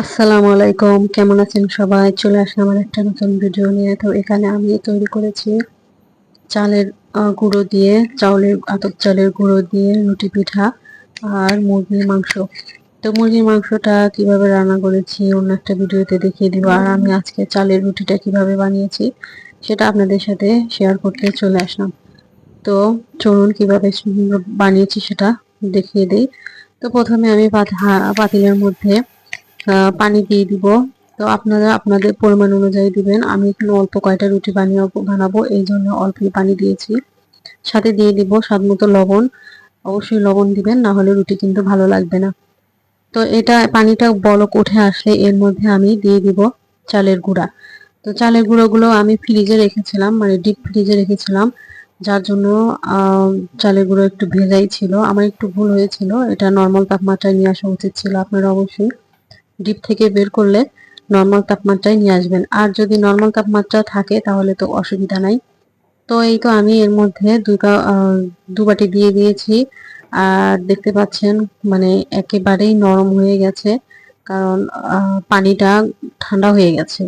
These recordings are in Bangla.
আসসালামু আলাইকুম, কেমন আছেন সবাই? চলে আসলাম আমার একটা নতুন ভিডিও নিয়ে। তো এখানে আমি তৈরি করেছি চালের গুঁড়ো দিয়ে, চাউলের, আতপ চালের গুঁড়ো দিয়ে রুটি পিঠা আর মুরগির মাংস। তো মুরগির মাংসটা কীভাবে রান্না করেছি অন্য একটা ভিডিওতে দেখিয়ে দিব। আর আমি আজকে চালের রুটিটা কীভাবে বানিয়েছি সেটা আপনাদের সাথে শেয়ার করতে চলে আসলাম। তো চলুন কীভাবে বানিয়েছি সেটা দেখিয়ে দিই। তো প্রথমে আমি পাতিলের মধ্যে পানি দিয়ে দিব। তো আপনারা আপনাদের পরিমাণ অনুযায়ী দিবেন। আমি এখানে অল্প কয়টা রুটি বানিয়ে বানাবো। এই জন্য অল্প পানি দিয়েছি। সাথে দিয়ে দিব স্বাদ মতো লবণ। অবশ্যই লবণ দিবেন, না হলে রুটি কিন্তু ভালো লাগবে না। তো এটা পানিটা বলক উঠে আসলে এর মধ্যে আমি দিয়ে দিব চালের গুঁড়া। তো চালের গুঁড়োগুলো আমি ফ্রিজে রেখেছিলাম মানে ডিপ ফ্রিজে রেখেছিলাম। যার জন্য চালের গুঁড়ো একটু ভেজাই ছিল। আমার একটু ভুল হয়েছিল। এটা নর্মাল তাপমাত্রায় নিয়ে আসা উচিত ছিল আপনারা অবশ্যই। ডিপ থেকে বের করলে নর্মাল তাপমাত্রায় নিয়ে আসবেন। আর যদি নর্মাল তাপমাত্রা থাকে, তাহলে তো অসুবিধা নাই। তো এই তো আমি এর মধ্যে দু বাটি দিয়ে দিয়েছি। আর দেখতে পাচ্ছেন মানে একেবারেই নরম হয়ে গেছে। কারণ পানিটা ঠান্ডা হয়ে গেছে।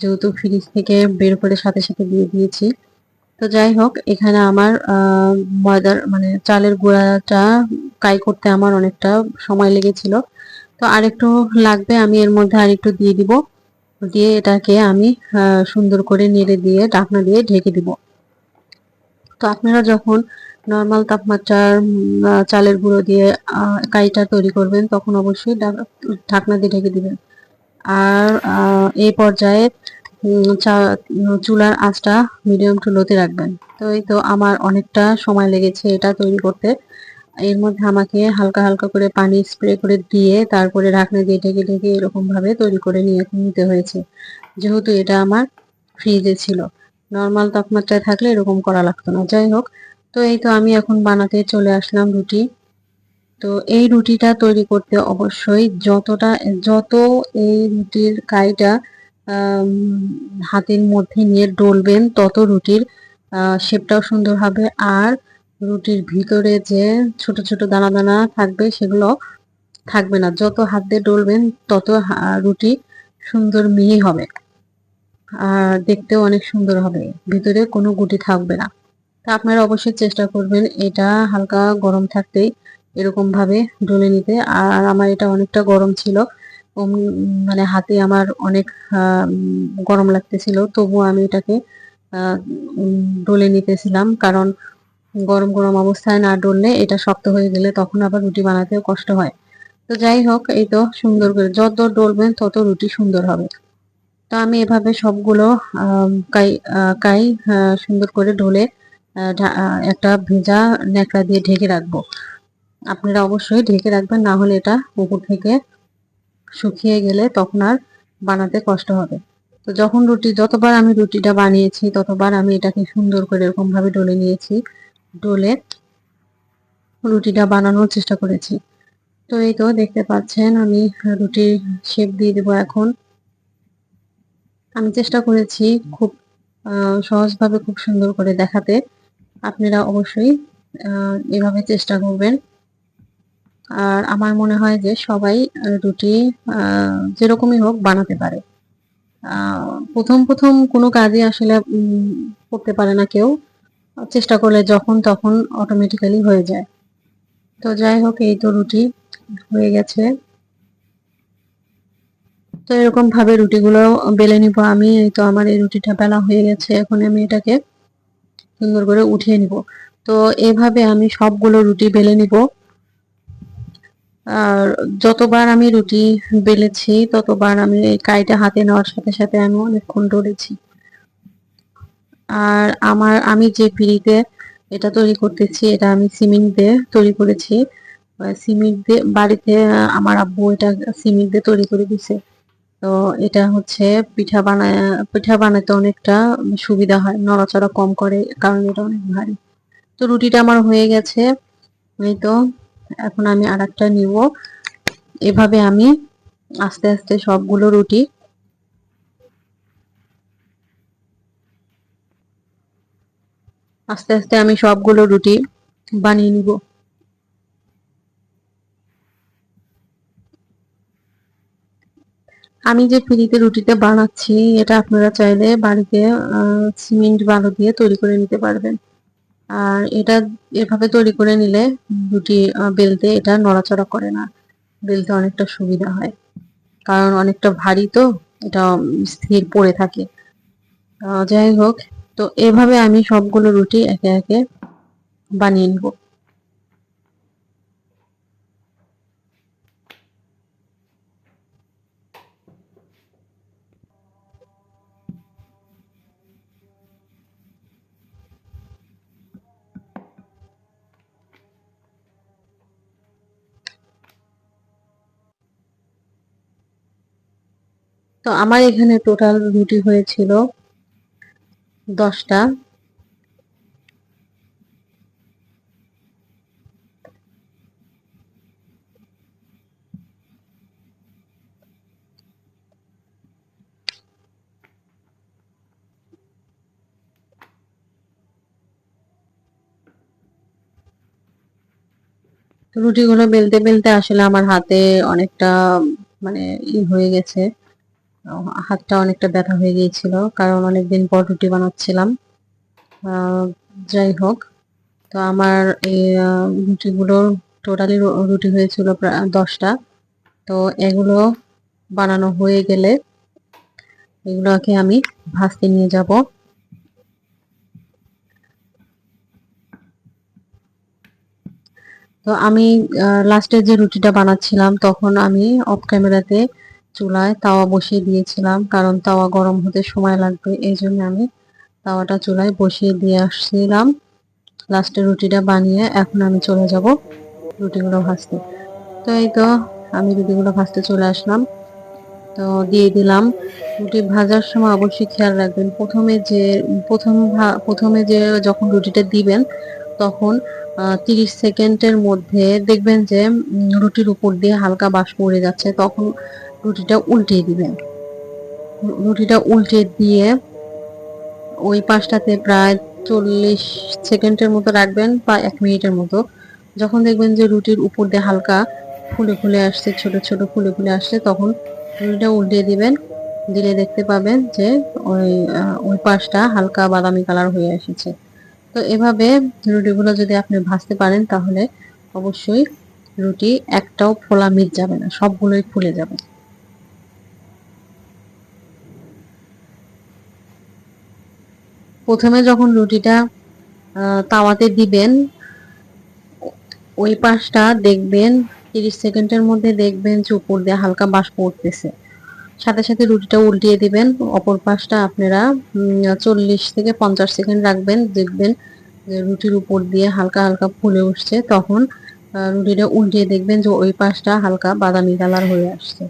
যেহেতু ফ্রিজ থেকে বের করে সাথে সাথে দিয়ে দিয়েছি। তো যাই হোক, এখানে আমার ময়দার মানে চালের গুঁড়াটা কাই করতে আমার অনেকটা সময় লেগেছিল। তো আরেকটু লাগবে, আমি এর মধ্যে আরেকটু দিয়ে দিব। দিয়ে এটাকে আমি সুন্দর করে নেড়ে দিয়ে, ঢাকনা দিয়ে ঢেকে দিব। তো আপনারা যখন নর্মাল তাপমাত্রার চালের গুঁড়ো দিয়ে কাইটা তৈরি করবেন, তখন অবশ্যই ঢাকনা দিয়ে ঢেকে দিবেন। আর এই পর্যায়ে চুলার আঁচটা মিডিয়াম টু লোতে রাখবেন। তো এই তো আমার অনেকটা সময় লেগেছে এটা তৈরি করতে। এর মধ্যে আমাকে হালকা হালকা করে পানি স্প্রে করে দিয়ে তারপরে ঢাকনা দিয়ে ঢেকে ঢেকে এরকম ভাবে তৈরি করে নিয়ে নিতে হয়েছে। যেহেতু এটা আমার ফ্রিজে ছিল। নর্মাল তাপমাত্রায় থাকলে এরকম করা লাগতো না। যাই হোক, তো এই তো আমি এখন বানাতে চলে আসলাম রুটি। তো এই রুটিটা তৈরি করতে অবশ্যই যতটা যত এই রুটির কাইটা হাতের মধ্যে নিয়ে ডলবেন, তত রুটির শেপটাও সুন্দর হবে। আর রুটির ভিতরে যে ছোট ছোট দানা দানা থাকবে, সেগুলো থাকবে না। যত হাত দিয়ে ডলবেন, তত রুটি সুন্দর মিহি হবে। আর দেখতেও অনেক সুন্দর হবে। ভিতরে কোনো গুটি থাকবে না। তা আপনারা অবশ্যই চেষ্টা করবেন এটা হালকা গরম থাকতেই এরকম ভাবে ডলে নিতে। আর আমার এটা অনেকটা গরম ছিল। মানে হাতে আমার অনেক গরম লাগতেছিল। তবুও আমি এটাকে ডলে নিতেছিলাম। কারণ গরম গরম অবস্থায় না ডললে এটা শক্ত হয়ে গেলে তখন আবার রুটি বানাতেও কষ্ট হয়। তো যাই হোক, এই তো সুন্দর করে যত ডলবেন তত রুটি সুন্দর হবে। তো আমি এভাবে সবগুলো কাই কাই সুন্দর করে ঢলে একটা ভেজা ন্যাকড়া দিয়ে ঢেকে রাখব। আপনারা অবশ্যই ঢেকে রাখবেন, না হলে এটা উপর থেকে শুকিয়ে গেলে তখন আর বানাতে কষ্ট হবে। তো যখন রুটি, যতবার আমি রুটিটা বানিয়েছি, ততবার আমি এটাকে সুন্দর করে এরকম ভাবে ডলে নিয়েছি। ডোলে রুটিটা বানানোর চেষ্টা করেছি। তো এই তো দেখতে পাচ্ছেন, আমি রুটির শেপ দিয়ে দেবো এখন। আমি চেষ্টা করেছি খুব সহজভাবে খুব সুন্দর করে দেখাতে। আপনারা অবশ্যই এভাবে চেষ্টা করবেন। আর আমার মনে হয় যে সবাই রুটি যেরকমই হোক বানাতে পারে। প্রথম প্রথম কোনো কাজই আসলে করতে পারে না কেউ। চেষ্টা করলে যখন তখন অটোমেটিক্যালি হয়ে যায়। তো যাই হোক, এই তো রুটি হয়ে গেছে। তো এরকম ভাবে রুটিগুলো বেলে নিব আমি। এই তো আমার এই রুটিটা বেলা হয়ে গেছে, এখন আমি এটাকে সুন্দর করে উঠিয়ে নিব। তো এভাবে আমি সবগুলো রুটি বেলে নিব। আর যতবার আমি রুটি বেলেছি, ততবার আমি এই কাইটা হাতে নেওয়ার সাথে সাথে আমি অনেকক্ষণ ডরেছি আর আমার, আমি যে পিড়িতে এটা তৈরি করতেছি, এটা আমি সিমেন্ট দিয়ে তৈরি করেছি। সিমেন্ট দিয়ে বাড়িতে আমার আব্বু এটা সিমেন্ট দিয়ে তৈরি করে দিছে। তো এটা হচ্ছে পিঠা বানায়, পিঠা বানাতে অনেকটা সুবিধা হয়, নড়াচড়া কম করে, কারণ এটা অনেক ভারী। তো রুটিটা আমার হয়ে গেছে, এই তো, এখন আমি আর একটা নিব। এভাবে আমি আস্তে আস্তে সবগুলো রুটি আস্তে আস্তে আমি সবগুলো রুটি বানিয়ে নিব। আমি যে ফ্রিতে রুটিটা বানাচ্ছি, এটা আপনারা চাইলে বাড়িতে সিমেন্ট বালু দিয়ে তৈরি করে নিতে পারবেন। আর এটা এভাবে তৈরি করে নিলে রুটি বেলতে এটা নড়াচড়া করে না। বেলতে অনেকটা সুবিধা হয়। কারণ অনেকটা ভারী তো, এটা স্থির পড়ে থাকে। যাই হোক তো এভাবে আমি সবগুলো রুটি একে একে বানিয়ে নিব। তো আমার এখানে টোটাল রুটি হয়েছিল দশটা। রুটিগুলো বেলতে বেলতে আসলে আমার হাতে অনেকটা মানে ই হয়ে গেছে। হাতটা অনেকটা ব্যথা হয়ে গিয়েছিল, কারণ অনেকদিন পর রুটি বানাচ্ছিলাম। যাই হোক, তো আমার এই রুটিগুলো টোটালি রুটি হয়েছিল প্রায় দশটা। তো এগুলো বানানো হয়ে গেলে এগুলোকে আমি ভাজতে নিয়ে যাব। তো আমি লাস্টে যে রুটিটা বানাচ্ছিলাম, তখন আমি অফ ক্যামেরাতে চুলায় তাওয়া বসিয়ে দিয়েছিলাম, কারণ তাওয়া গরম হতে সময় লাগবে, এই জন্য আমি তাওয়াটা চুলায় বসিয়ে দিয়ে আসছিলাম। লাস্টে রুটিটা বানিয়ে এখন আমি চলে যাব রুটিগুলো ভাজতে। তো এই তো আমি রুটিগুলো ভাজতে চলে আসলাম। তো দিয়ে দিলাম রুটি ভাজার সময় অবশ্যই খেয়াল রাখবেন, প্রথমে যে, প্রথম প্রথমে যে যখন রুটিটা দিবেন তখন তিরিশ সেকেন্ডের মধ্যে দেখবেন যে রুটির উপর দিয়ে হালকা বাষ্প উড়ে যাচ্ছে, তখন রুটিটা উল্টিয়ে দিবেন রুটিটা উল্টে দিয়ে ওই পাশটাতে প্রায় চল্লিশ সেকেন্ডের মতো রাখবেন বা এক মিনিটের মতো। যখন দেখবেন যে রুটির উপর দিয়ে হালকা ফুলে ফুলে আসছে, ছোট ছোট ফুলে ফুলে আসছে, তখন রুটিটা উল্টিয়ে দিবেন। দিলে দেখতে পাবেন যে ওই ওই পাশটা হালকা বাদামি কালার হয়ে এসেছে। তো এভাবে রুটিগুলো যদি আপনি ভাজতে পারেন, তাহলে অবশ্যই রুটি একটাও ফোলা মিট যাবে না, সবগুলোই ফুলে যাবে। প্রথমে যখন রুটিটা তাওয়াতে দিবেন, ওই পাশটা দেখবেন, তিরিশ সেকেন্ডের মধ্যে দেখবেন যে উপর দিয়ে হালকা বাষ্প উঠতেছে। সাথে সাথে রুটিটা উল্টিয়ে দিবেন, অপর পাশটা আপনারা চল্লিশ থেকে পঞ্চাশ সেকেন্ড রাখবেন, দেখবেন রুটির উপর দিয়ে হালকা হালকা ফুলে উঠছে, তখন রুটিটা উল্টিয়ে দেখবেন যে ওই পাশটা হালকা বাদামি কালার হয়ে আসছে।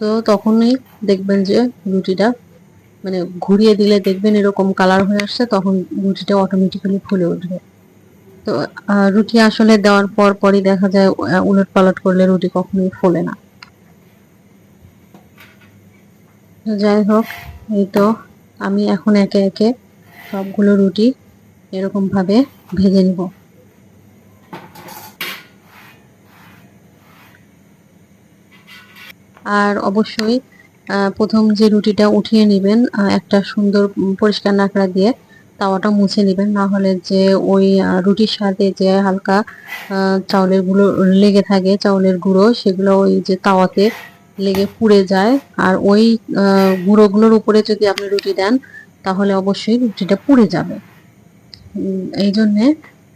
তো তখনই দেখবেন যে রুটিটা মানে ঘুরিয়ে দিলে দেখবেন এরকম কালার হয়ে আসছে, তখন রুটিটা অটোমেটিক্যালি ফুলে উঠবে। তো রুটি আসলে দেওয়ার পর পরই দেখা যায় উলট পালট করলে রুটি কখনোই ফোলে না। যাই হোক, এই তো আমি এখন একে একে সবগুলো রুটি এরকম ভাবে ভেজে নিব। আর অবশ্যই প্রথম যে রুটিটা উঠিয়ে নেবেন একটা সুন্দর পরিষ্কার নাকড়া দিয়ে তাওয়াটা মুছে নেবেন। না হলে যে ওই রুটির সাথে যে হালকা চাউলের গুঁড়ো লেগে থাকে, চাউলের গুঁড়ো, সেগুলো ওই যে তাওয়াতে লেগে পুড়ে যায়। আর ওই গুঁড়োগুলোর উপরে যদি আপনি রুটি দেন, তাহলে অবশ্যই রুটিটা পুড়ে যাবে। এই জন্যে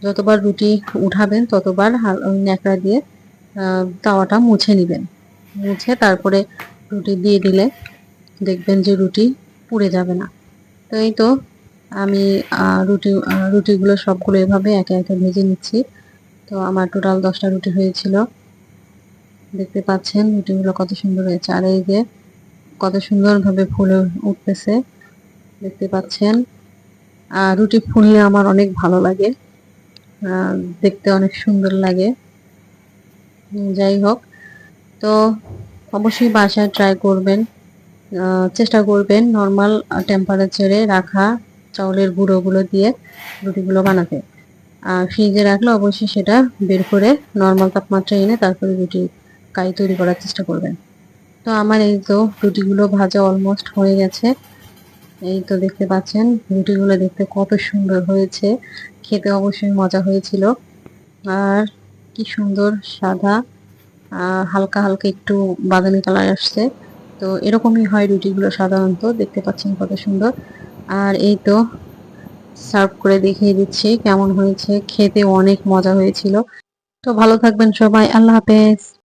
যতবার রুটি উঠাবেন, ততবার ন্যাকড়া দিয়ে তাওয়াটা মুছে নেবেন। মুছে তারপরে রুটি দিয়ে দিলে দেখবেন যে রুটি পুড়ে যাবে না। তো এই তো আমি রুটি রুটিগুলো সবগুলো এভাবে একে একে ভেজে নিচ্ছি। তো আমার টোটাল দশটা রুটি হয়েছিল। দেখতে পাচ্ছেন রুটিগুলো কত সুন্দর হয়েছে। আর এই যে কত সুন্দরভাবে ফুলে উঠতেছে, দেখতে পাচ্ছেন। আর রুটি ফুললে আমার অনেক ভালো লাগে। দেখতে অনেক সুন্দর লাগে। যাই হোক, তো অবশ্যই বাসায় ট্রাই করবেন। চেষ্টা করবেন নর্মাল টেম্পারেচারে রাখা চাউলের গুঁড়োগুলো দিয়ে রুটিগুলো বানাতে। আর ফ্রিজে রাখলে অবশ্যই সেটা বের করে নর্মাল তাপমাত্রায় এনে তারপরে রুটি কাই তৈরি করার চেষ্টা করবেন। তো আমার এই তো রুটিগুলো ভাজা অলমোস্ট হয়ে গেছে। এই তো দেখতে পাচ্ছেন, রুটিগুলো দেখতে কত সুন্দর হয়েছে। খেতে অবশ্যই মজা হয়েছিল। আর কি সুন্দর সাদা হালকা হালকা একটু বাদামি কালার আসছে। তো এরকমই হয় রুটিগুলো সাধারণত, দেখতে পাচ্ছেন কত সুন্দর। আর এই তো সার্ভ করে দেখিয়ে দিচ্ছি কেমন হয়েছে, খেতে অনেক মজা হয়েছিল। তো ভালো থাকবেন সবাই, আল্লাহ হাফেজ।